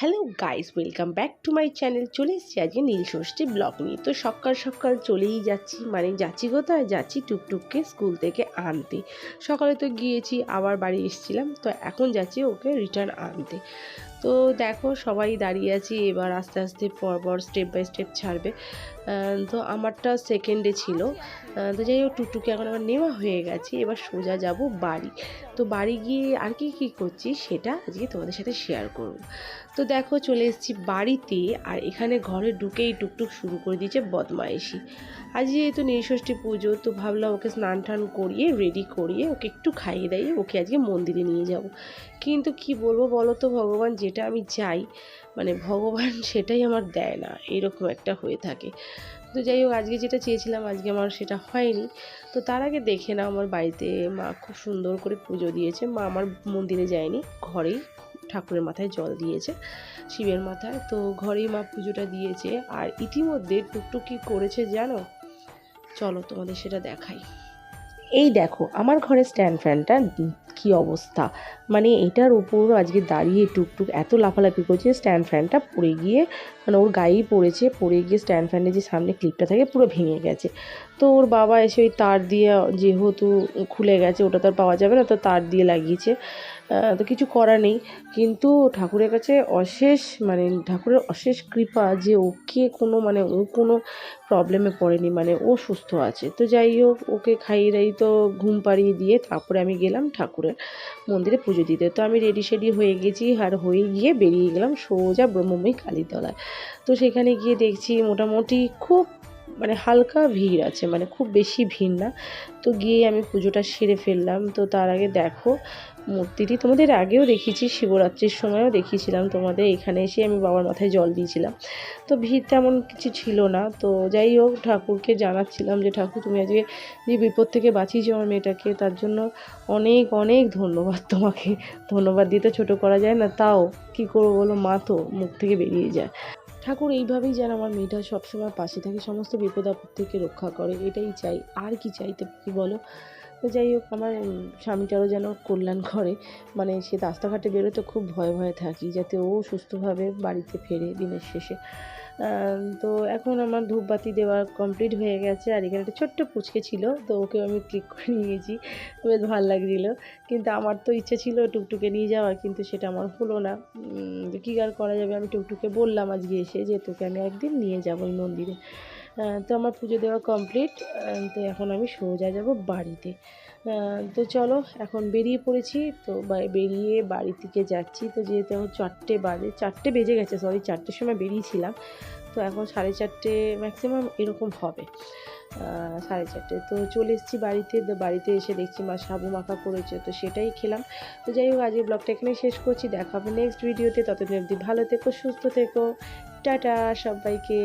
Hello guys welcome back to my channel চলে এসেছি আজকে নীল ষষ্ঠী ব্লগ নিয়ে। তো সকাল সকাল চলেই যাচ্ছি মানে যাচ্ছি কোথায়? যাচ্ছি টুকটুককে স্কুল থেকে আনতে। সকালে তো গিয়েছি, আবার বাড়ি এসেছিলাম, তো এখন যাচ্ছি ওকে রিটার্ন আনতে। তো দেখো, সবাই দাঁড়িয়ে আছি, এবার আস্তে আস্তে পরপর স্টেপ বাই স্টেপ ছাড়বে। তো আমারটা সেকেন্ডে ছিল। তো যাই হোক, টুকটুকি এখন আমার নেওয়া হয়ে গেছে, এবার সোজা যাব বাড়ি। তো বাড়ি গিয়ে আর কি কী করছি, সেটা আজকে তোমাদের সাথে শেয়ার করব। তো দেখো চলে এসেছি বাড়িতে আর এখানে ঘরে ঢুকেই টুকটুক শুরু করে দিয়েছে বদমাইশি। আজ যেহেতু নীলষষ্ঠী পুজো, তো ভাবলাম ওকে স্নান টান করিয়ে রেডি করিয়ে ওকে একটু খাইয়ে দাইয়ে ওকে আজকে মন্দিরে নিয়ে যাব। কিন্তু কি বলব বলো তো ভগবান, যেটা আমি চাই মানে ভগবান সেটাই আমার দেয় না, এরকম একটা হয়ে থাকে। তো যাই হোক, আজকে যেটা চেয়েছিলাম, আজকে আমার সেটা হয়নি। তো তার আগে দেখে না আমার বাড়িতে মা খুব সুন্দর করে পুজো দিয়েছে। মা আমার মন্দিরে যায়নি, ঘরেই ঠাকুরের মাথায় জল দিয়েছে, শিবের মাথায়। তো ঘরেই মা পুজোটা দিয়েছে। আর ইতিমধ্যে টুকটুক করেছে জানো? চলো তোমাদের সেটা দেখাই। এই দেখো, আমার ঘরে স্ট্যান্ড ফ্যানটা কি অবস্থা? মানে এটার উপর আজকে দাঁড়িয়ে টুকটুক এত লাফালাফি করছে স্ট্যান্ড ফ্যানটা পড়ে গিয়ে মানে ওর গায়েই পড়েছে, পড়ে গিয়ে স্ট্যান্ড ফ্যানের যে সামনে ক্লিপটা থাকে, পুরো ভেঙে গেছে। তো ওর বাবা এসে ওই তার দিয়ে যেহেতু খুলে গেছে, ওটা তো আর পাওয়া যাবে না, তো তার দিয়ে লাগিয়েছে। তো কিছু করার নেই। কিন্তু ঠাকুরের কাছে অশেষ মানে ঠাকুরের অশেষ কৃপা যে ওকে কোনো মানে ও কোনো প্রবলেমে পড়েনি মানে ও সুস্থ আছে। তো যাই হোক, ওকে খাইয়ে দাই তো ঘুম পাড়িয়ে দিয়ে তারপরে আমি গেলাম ঠাকুরের মন্দিরে পুজো দিতে। তো আমি রেডি শেডি হয়ে গেছি আর হয়ে গিয়ে বেরিয়ে গেলাম সোজা ব্রহ্মময়ী কালীতলায়। তো সেখানে গিয়ে দেখছি মোটামুটি খুব মানে হালকা ভিড় আছে মানে খুব বেশি ভিড় না। তো গিয়ে আমি পুজোটা সেরে ফেললাম। তো তার আগে দেখো, মূর্তিটি তোমাদের আগেও দেখিয়েছি, শিবরাত্রির সময়ও দেখিয়েছিলাম তোমাদের। এখানে এসে আমি বাবার মাথায় জল দিয়েছিলাম। তো ভিড় তেমন কিছু ছিল না। তো যাই হোক, ঠাকুরকে জানাচ্ছিলাম যে, ঠাকুর, তুমি আজকে যে বিপদ থেকে বাঁচিয়েছো আমার মেয়েটাকে, তার জন্য অনেক অনেক ধন্যবাদ তোমাকে। ধন্যবাদ দিতে ছোট করা যায় না। তাও কি করব বলো? মা তো মুখ থেকে বেরিয়ে যায়। ঠাকুর এইভাবেই যেন আমার মেয়েটা সবসময় পাশে থাকে, সমস্ত বিপদ আপদ থেকে রক্ষা করে, এটাই চাই। আর কি চাইতে, কি বলো? তো যাই হোক, আমার স্বামীটারও যেন কল্যাণ করে। মানে সে রাস্তাঘাটে বেরোতে খুব ভয়ে ভয়ে থাকি, যাতে ও সুস্থভাবে বাড়িতে ফেরে দিনের শেষে। তো এখন আমার ধূপবাতি দেওয়া কমপ্লিট হয়ে গেছে, আর এখানে একটা ছোট্ট পুচকে ছিল, তো ওকে আমি ক্লিক করে নিয়েছি। বেশ ভালো লাগছিল, কিন্তু আমার তো ইচ্ছে ছিল টুকটুকে নিয়ে যাওয়ার, কিন্তু সেটা আমার হলো না। কী আর করা যাবে? আমি টুকটুকে বললাম আজকে এসে যে তোকে আমি একদিন নিয়ে যাব ওই মন্দিরে। তো আমার পুজো দেওয়া কমপ্লিট তো এখন আমি সোজা যাব বাড়িতে। তো চলো, এখন বেরিয়ে পড়েছি, তো বেরিয়ে বাড়ি থেকে যাচ্ছি। তো যেহেতু এখন চারটে বাজে, চারটে বেজে গেছে সরি চারটের সময় বেরিয়েছিলাম। তো এখন সাড়ে চারটে ম্যাক্সিমাম এরকম হবে। সাড়ে চারটে। তো চলে এসেছি বাড়িতে, তো বাড়িতে এসে দেখছি মা সাবু মাখা করেছে তো সেটাই খেলাম। তো যাই হোক আজকে ব্লগটা এখানেই শেষ করছি। দেখা হবে নেক্সট ভিডিওতে ততদিন অবধি ভালো থেকো, সুস্থ থেকো। টাটা সবাইকে।